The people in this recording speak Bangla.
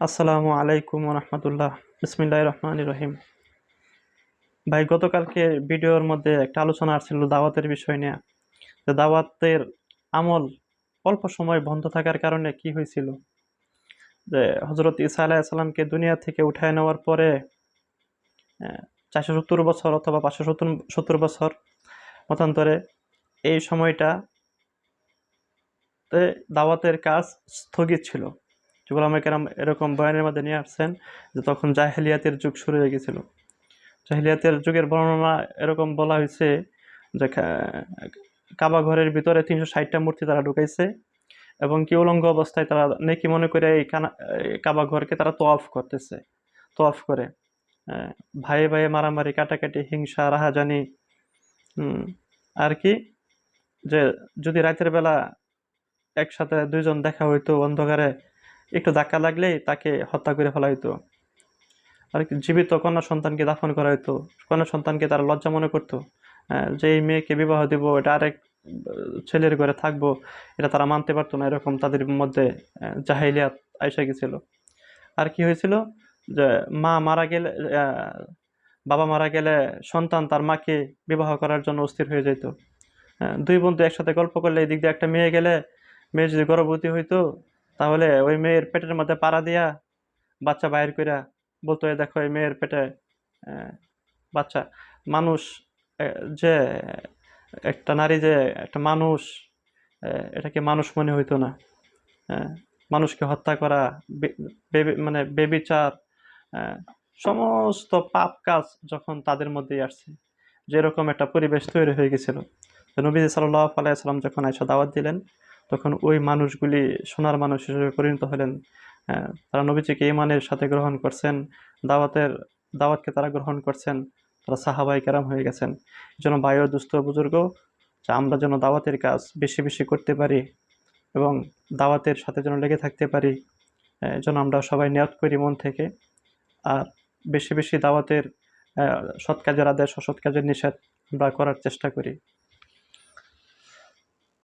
আসসালামু আলাইকুম রহমতুল্লাহ বিসমিল্লাহ রহমান রহিম। ভাই, গতকালকে ভিডিওর মধ্যে একটা আলোচনা আসছিল দাওয়াতের বিষয় নিয়ে। যে দাওয়াতের আমল অল্প সময় বন্ধ থাকার কারণে কি হয়েছিল? যে হজরত ইসা আলাইসাল্লামকে দুনিয়া থেকে উঠায় নেওয়ার পরে চারশো সত্তর বছর অথবা পাঁচশো সত্তর সত্তর বছর মতান্তরে এই সময়টা দাওয়াতের কাজ স্থগিত ছিল। যেগুলো আমাকে কেরাম এরকম বয়ানের মধ্যে নিয়ে আসছেন যে তখন জাহেলিয়াতের যুগ শুরু হয়ে গেছিল। জাহেলিয়াতের যুগের বর্ণনা এরকম বলা হয়েছে যে কাবা ঘরের ভিতরে তিনশো ষাটটা মূর্তি তারা ঢুকাইছে এবং কি উলঙ্গ অবস্থায় তারা নেকি মনে করে এই কানা কাবা ঘরকে তারা তোয়াফ করতেছে, তোয়াফ করে। ভাইয়ে ভাইয়ে মারামারি, কাটাকাটি, হিংসা, রাহাজানি আর কি? যে যদি রাতের বেলা একসাথে দুইজন দেখা হইতো অন্ধকারে একটু ধাক্কা লাগলেই তাকে হত্যা করে ফেলা হইতো। আর জীবিত কন্যা সন্তানকে দাফন করা হইতো। কন্যা সন্তানকে তারা লজ্জা মনে করতো। যে এই মেয়েকে বিবাহ দিব, এটা আরেক ছেলের ঘরে থাকব, এটা তারা মানতে পারতো না, এরকম তাদের মধ্যে জাহিলিয়াত আইসা গেছিল। আর কি হয়েছিল? যে মা মারা গেলে বাবা মারা গেলে সন্তান তার মাকে বিবাহ করার জন্য অস্থির হয়ে যেত দুই বন্ধু একসাথে গল্প করলে, এই দিক দিয়ে একটা মেয়ে গেলে মেয়ে যদি গর্ভবতী হইতো তাহলে ওই মেয়ের পেটের মধ্যে পাড়া দিয়া বাচ্চা বাইর কইরা বলতো "এই দেখো, এই মেয়ের পেটে বাচ্চা। মানুষ যে, একটা নারী যে, একটা মানুষ এটাকে মানুষ মনে হইতো না? মানুষকে হত্যা করা মানে বেবিচার সমস্ত পাপ কাজ যখন তাদের মধ্যেই আসছে। যেরকম একটা পরিবেশ তৈরি হয়ে গেছিল। নবীজি সাল্লাহ আলাইসাল্লাম যখন আয়সা দাওয়াত দিলেন তখন ওই মানুষগুলি সোনার মানুষ হিসেবে পরিণত হলেন। তারা নবীজিকে ইমানের সাথে গ্রহণ করছেন, দাওয়াতের, দাওয়াতকে তারা গ্রহণ করছেন, তারা সাহাবাই কেরাম হয়ে গেছেন। যেন বায়ু দুস্থ বুজুর্গ, যে আমরা যেন দাওয়াতের কাজ বেশি বেশি করতে পারি এবং দাওয়াতের সাথে যেন লেগে থাকতে পারি যেন আমরা সবাই নিয়ত করি মন থেকে। আর বেশি বেশি দাওয়াতের সৎ কাজের আদেশ, অসৎ কাজের নিষেধ আমরা করার চেষ্টা করি।